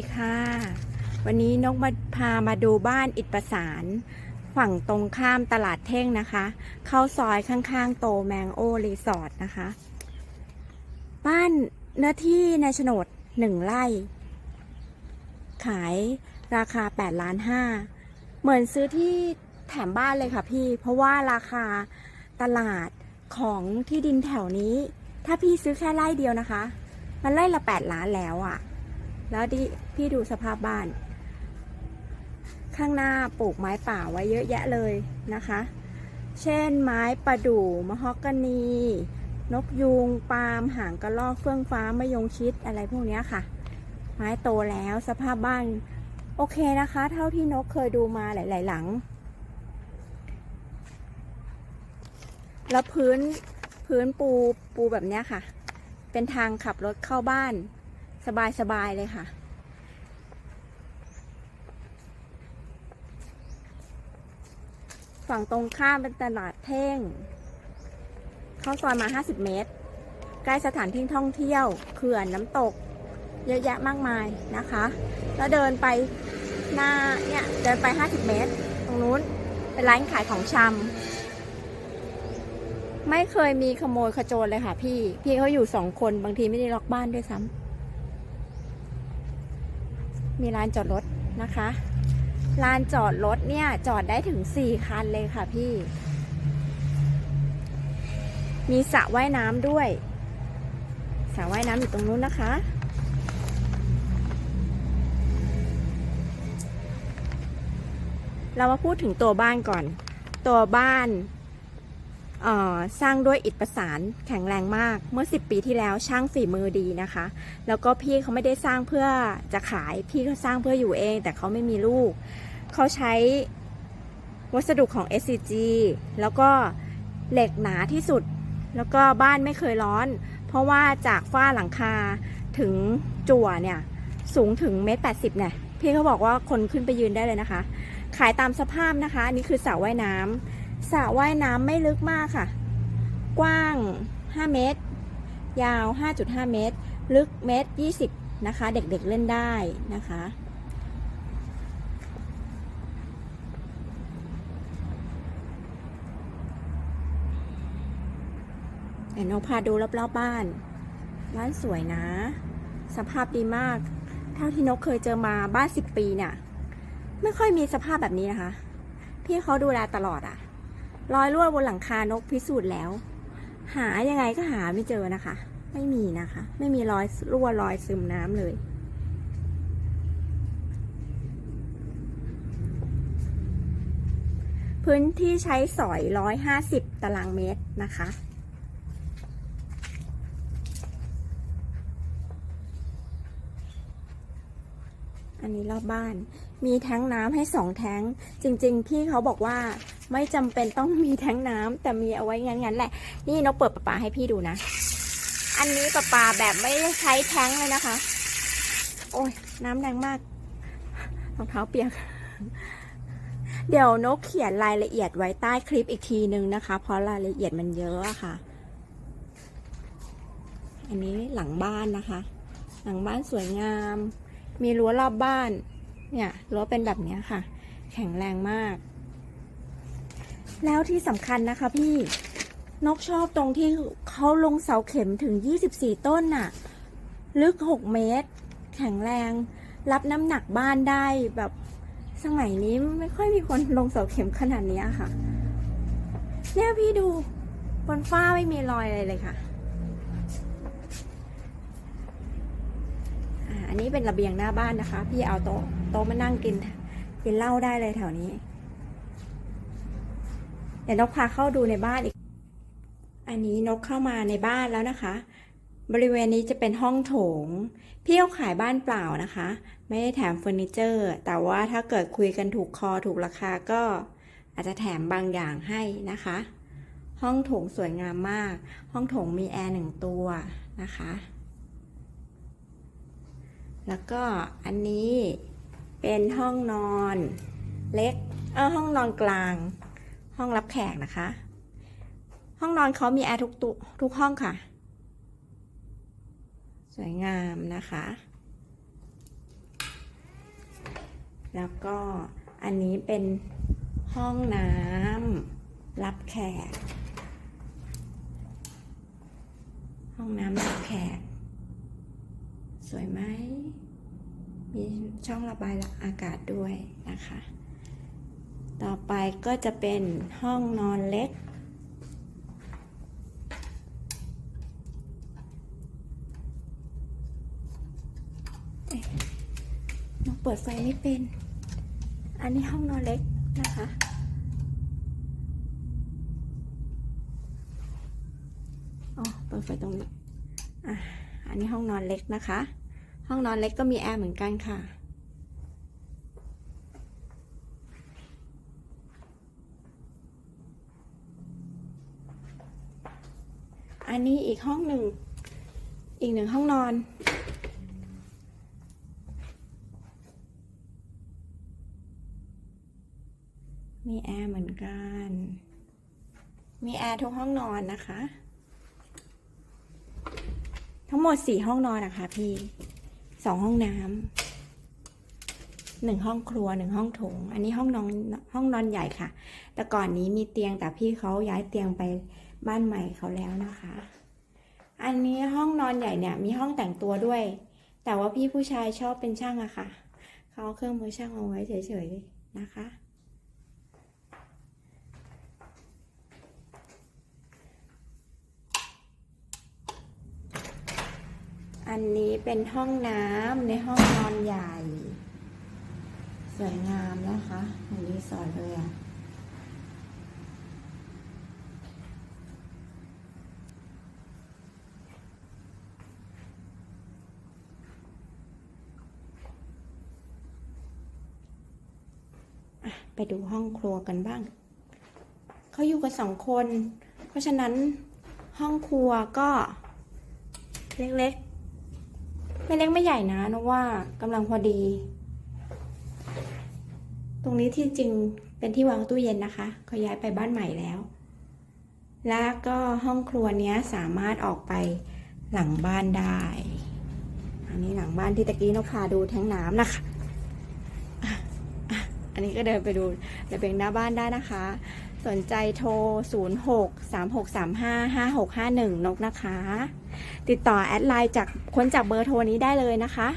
ดีค่ะ วันนี้นกมาพามาดูบ้านอิฐประสาน ฝั่งตรงข้ามตลาดเท่งนะคะ เข้าซอยข้างๆ โตแมงโอรีสอร์ทนะคะ บ้านเนื้อที่ในโฉนดหนึ่งไร่ ขายราคา8ล้านห้าเหมือนซื้อที่แถมบ้านเลยค่ะพี่ เพราะว่าราคาตลาดของที่ดินแถวนี้ ถ้าพี่ซื้อแค่ไร่เดียวนะคะ มันไร่ละ 8 ล้านแล้วอะ่ะ แล้วดิพี่ดูสภาพบ้าน ข้างหน้าปลูกไม้ป่าไว้เยอะแยะเลยนะคะ เช่นไม้ประดู่มะฮอกกานี นกยูงปาล์มหางกระรอกเฟื่องฟ้ามะยงชิดอะไรพวกนี้ค่ะ ไม้โตแล้วสภาพบ้านโอเคนะคะ เท่าที่นกเคยดูมาหลาย ๆ หลัง แล้วพื้นพื้นปูปูแบบนี้ค่ะ เป็นทางขับรถเข้าบ้าน สบายๆเลยค่ะ ฝั่งตรงข้ามเป็นตลาดเท่ง เข้าซอยมา 50 เมตร ใกล้สถานที่ท่องเที่ยวเขื่อนน้ำตก เยอะแยะมากมายนะคะ แล้วเดินไปหน้าเนี่ยเดินไป 50 เมตร ตรงนู้นเป็นร้านขายของชำไม่เคยมีขโมยขโจรเลยค่ะพี่ พี่เขาอยู่สองคนบางทีไม่ได้ล็อกบ้านด้วยซ้ำ มีร้านจอดรถนะคะ ลานจอดรถเนี่ยจอดได้ถึง 4 คันเลยค่ะพี่ มีสระว่ายน้ำด้วย สระว่ายน้ำอยู่ตรงนู้นนะคะ เรามาพูดถึงตัวบ้านก่อน ตัวบ้าน สร้างด้วยอิฐประสานแข็งแรงมาก เมื่อ 10 ปีที่แล้วช่างฝีมือดีนะคะ แล้วก็พี่เขาไม่ได้สร้างเพื่อจะขาย พี่เขาสร้างเพื่ออยู่เอง แต่เขาไม่มีลูก เขาใช้วัสดุของ SCG แล้วก็เหล็กหนาที่สุด แล้วก็บ้านไม่เคยร้อน เพราะว่าจากฝ้าหลังคาถึงจั่วเนี่ยสูงถึงเมตรแปดสิบเนี่ยพี่เขาบอกว่าคนขึ้นไปยืนได้เลยนะคะ ขายตามสภาพนะคะ อันนี้คือสระว่ายน้ำ สระว่ายน้ำไม่ลึกมากค่ะ กว้าง 5 เมตร ยาว 5.5 เมตร ลึกเมตร 20 นะคะ เด็กๆเล่นได้นะคะ เดี๋ยวนกพาดูรอบๆบ้าน บ้านสวยนะ สภาพดีมาก เท่าที่นกเคยเจอมาบ้านสิบปีเนี่ย ไม่ค่อยมีสภาพแบบนี้นะคะ พี่เขาดูแลตลอดอะ รอยรั่วบนหลังคานกพิสูจน์แล้ว หายังไงก็หาไม่เจอนะคะ ไม่มีนะคะ ไม่มีรอยรั่วรอยซึมน้ำเลยพื้นที่ใช้สอย 150 ตารางเมตรนะคะ อันนี้รอบบ้าน มีแท้งน้ำให้สองแท้ง จริง ๆ พี่เขาบอกว่า ไม่จำเป็นต้องมีแท้งน้ำแต่มีเอาไว้งั้นๆแหละ นี่นกเปิดประปาให้พี่ดูนะ อันนี้ประปาแบบไม่ได้ใช้แท้งเลยนะคะ โอ้ยน้ำแรงมากรองเท้าเปียก เดี๋ยวนกเขียนรายละเอียดไว้ใต้คลิปอีกทีนึงนะคะ เพราะรายละเอียดมันเยอะอะค่ะ อันนี้หลังบ้านนะคะ หลังบ้านสวยงาม มีรั้วรอบบ้าน เนี่ยรั้วเป็นแบบนี้ค่ะ แข็งแรงมาก แล้วที่สำคัญนะคะพี่นกชอบตรงที่เขาลงเสาเข็มถึง 24 ต้นน่ะ ลึก 6 เมตร แข็งแรง รับน้ำหนักบ้านได้แบบสมัยนี้ไม่ค่อยมีคนลงเสาเข็มขนาดนี้ค่ะ เนี่ยพี่ดูบนฝ้าไม่มีรอยอะไรเลยค่ะอันนี้เป็นระเบียงหน้าบ้านนะคะ พี่เอาโต๊ะโต๊ะมานั่งกินกินเหล้าได้เลยแถวนี้ เดี๋ยวนกพาเข้าดูในบ้านอีก อันนี้นกเข้ามาในบ้านแล้วนะคะ บริเวณนี้จะเป็นห้องโถง พี่เขาขายบ้านเปล่านะคะ ไม่ได้แถมเฟอร์นิเจอร์ แต่ว่าถ้าเกิดคุยกันถูกคอถูกราคาก็อาจจะแถมบางอย่างให้นะคะ ห้องโถงสวยงามมาก ห้องโถงมีแอร์หนึ่งตัวนะคะ แล้วก็อันนี้เป็นห้องนอนเล็ก เออห้องนอนกลาง ห้องรับแขกนะคะ ห้องนอนเขามีแอร์ทุกตุทุกห้องค่ะ สวยงามนะคะ แล้วก็อันนี้เป็นห้องน้ำรับแขก ห้องน้ำรับแขก สวยไหมมีช่องระบายอากาศด้วยนะคะ ต่อไปก็จะเป็นห้องนอนเล็กเอ๊ะน้องเปิดไฟไม่เป็น อันนี้ห้องนอนเล็กนะคะ อ๋อ เปิดไฟตรงนี้ อะ อันนี้ห้องนอนเล็กนะคะ ห้องนอนเล็กก็มีแอร์เหมือนกันค่ะ อันนี้อีกห้องหนึ่ง อีกหนึ่งห้องนอน มีแอร์เหมือนกัน มีแอร์ทุกห้องนอนนะคะ ทั้งหมดสี่ห้องนอนนะคะพี่สองห้องน้ำหนึ่งห้องครัวหนึ่งห้องโถง อันนี้ห้องนอนห้องนอนใหญ่ค่ะ แต่ก่อนนี้มีเตียงแต่พี่เขาย้ายเตียงไป บ้านใหม่เขาแล้วนะคะ อันนี้ห้องนอนใหญ่เนี่ย มีห้องแต่งตัวด้วย แต่ว่าพี่ผู้ชายชอบเป็นช่างอะค่ะ เขาเครื่องมือช่างเอาไว้เฉยๆนะคะ อันนี้เป็นห้องน้ำในห้องนอนใหญ่ สวยงามนะคะเหมือนรีสอร์ทเลยอะ ไปดูห้องครัวกันบ้าง เขาอยู่กันสองคน เพราะฉะนั้นห้องครัวก็ เล็กๆ ไม่เล็กไม่ใหญ่นะนกว่ากำลังพอดี ตรงนี้ที่จริงเป็นที่วางตู้เย็นนะคะเขาย้ายไปบ้านใหม่แล้ว แล้วก็ห้องครัวเนี้ยสามารถออกไปหลังบ้านได้ อันนี้หลังบ้านที่ตะกี้นกพาดูแทงน้ำนะคะ นนี้ก็เดินไปดูระเบียงหน้าบ้านได้นะคะ สนใจโทร 06 3635 5651 นกนะคะ ติดต่อแอดไลน์จากค้นจากเบอร์โทรนี้ได้เลยนะคะ